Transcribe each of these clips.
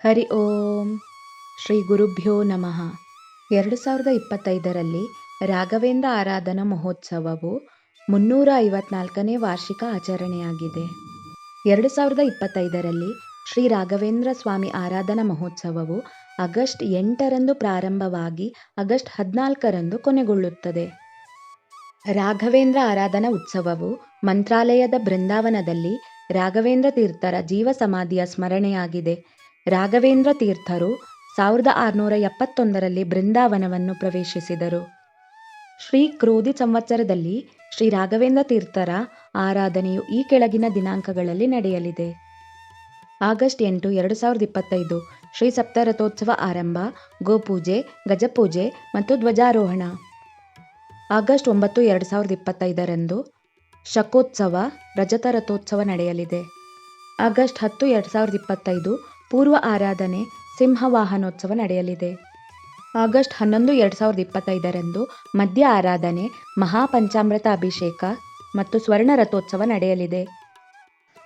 ಹರಿ ಓಂ. ಶ್ರೀ ಗುರುಭ್ಯೋ ನಮಃ. ಎರಡು ಸಾವಿರದ ಇಪ್ಪತ್ತೈದರಲ್ಲಿ ರಾಘವೇಂದ್ರ ಆರಾಧನಾ ಮಹೋತ್ಸವವು ಮುನ್ನೂರ ಐವತ್ನಾಲ್ಕನೇ ವಾರ್ಷಿಕ ಆಚರಣೆಯಾಗಿದೆ. ಎರಡು ಸಾವಿರದ ಇಪ್ಪತ್ತೈದರಲ್ಲಿ ಶ್ರೀ ರಾಘವೇಂದ್ರ ಸ್ವಾಮಿ ಆರಾಧನಾ ಮಹೋತ್ಸವವು ಆಗಸ್ಟ್ ಎಂಟರಂದು ಪ್ರಾರಂಭವಾಗಿ ಆಗಸ್ಟ್ ಹದಿನಾಲ್ಕರಂದು ಕೊನೆಗೊಳ್ಳುತ್ತದೆ. ರಾಘವೇಂದ್ರ ಆರಾಧನಾ ಉತ್ಸವವು ಮಂತ್ರಾಲಯದ ಬೃಂದಾವನದಲ್ಲಿ ರಾಘವೇಂದ್ರ ತೀರ್ಥರ ಜೀವ ಸಮಾಧಿಯ ಸ್ಮರಣೆಯಾಗಿದೆ. ರಾಘವೇಂದ್ರ ತೀರ್ಥರು ಸಾವಿರದ ಆರುನೂರ ಎಪ್ಪತ್ತೊಂದರಲ್ಲಿ ಬೃಂದಾವನವನ್ನು ಪ್ರವೇಶಿಸಿದರು. ಶ್ರೀ ಕ್ರೋಧಿ ಸಂವತ್ಸರದಲ್ಲಿ ಶ್ರೀ ರಾಘವೇಂದ್ರ ತೀರ್ಥರ ಆರಾಧನೆಯು ಈ ಕೆಳಗಿನ ದಿನಾಂಕಗಳಲ್ಲಿ ನಡೆಯಲಿದೆ. ಆಗಸ್ಟ್ ಎಂಟು, ಎರಡು ಸಾವಿರದ ಇಪ್ಪತ್ತೈದು, ಶ್ರೀ ಸಪ್ತರಥೋತ್ಸವ ಆರಂಭ, ಗೋಪೂಜೆ, ಗಜಪೂಜೆ ಮತ್ತು ಧ್ವಜಾರೋಹಣ. ಆಗಸ್ಟ್ ಒಂಬತ್ತು, ಎರಡು ಸಾವಿರದ ಇಪ್ಪತ್ತೈದರಂದು ಶಕೋತ್ಸವ ರಜತ ರಥೋತ್ಸವ ನಡೆಯಲಿದೆ. ಆಗಸ್ಟ್ ಹತ್ತು, ಎರಡು ಸಾವಿರದ ಇಪ್ಪತ್ತೈದು ಪೂರ್ವ ಆರಾಧನೆ ಸಿಂಹವಾಹನೋತ್ಸವ ನಡೆಯಲಿದೆ. ಆಗಸ್ಟ್ ಹನ್ನೊಂದು, ಎರಡು ಸಾವಿರದ ಇಪ್ಪತ್ತೈದರಂದು ಮಧ್ಯ ಆರಾಧನೆ, ಮಹಾಪಂಚಾಮೃತ ಅಭಿಷೇಕ ಮತ್ತು ಸ್ವರ್ಣ ರಥೋತ್ಸವ ನಡೆಯಲಿದೆ.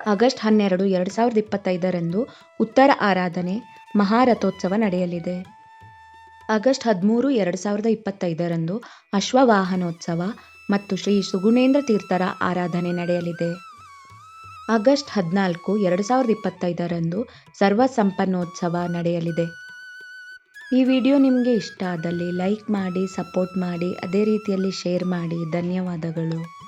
ಆಗಸ್ಟ್ ಹನ್ನೆರಡು, ಎರಡು ಸಾವಿರದ ಇಪ್ಪತ್ತೈದರಂದು ಉತ್ತರ ಆರಾಧನೆ, ಮಹಾರಥೋತ್ಸವ ನಡೆಯಲಿದೆ. ಆಗಸ್ಟ್ ಹದಿಮೂರು, ಎರಡು ಸಾವಿರದ ಇಪ್ಪತ್ತೈದರಂದು ಅಶ್ವವಾಹನೋತ್ಸವ ಮತ್ತು ಶ್ರೀ ಸುಗುಣೇಂದ್ರ ತೀರ್ಥರ ಆರಾಧನೆ ನಡೆಯಲಿದೆ. ಆಗಸ್ಟ್ ಹದಿನಾಲ್ಕು, ಎರಡು ಸಾವಿರದ ಇಪ್ಪತ್ತೈದರಂದು ಸರ್ವ ಸಂಪನ್ನೋತ್ಸವ ನಡೆಯಲಿದೆ. ಈ ವಿಡಿಯೋ ನಿಮಗೆ ಇಷ್ಟ ಆದಲ್ಲಿ ಲೈಕ್ ಮಾಡಿ, ಸಪೋರ್ಟ್ ಮಾಡಿ, ಅದೇ ರೀತಿಯಲ್ಲಿ ಶೇರ್ ಮಾಡಿ. ಧನ್ಯವಾದಗಳು.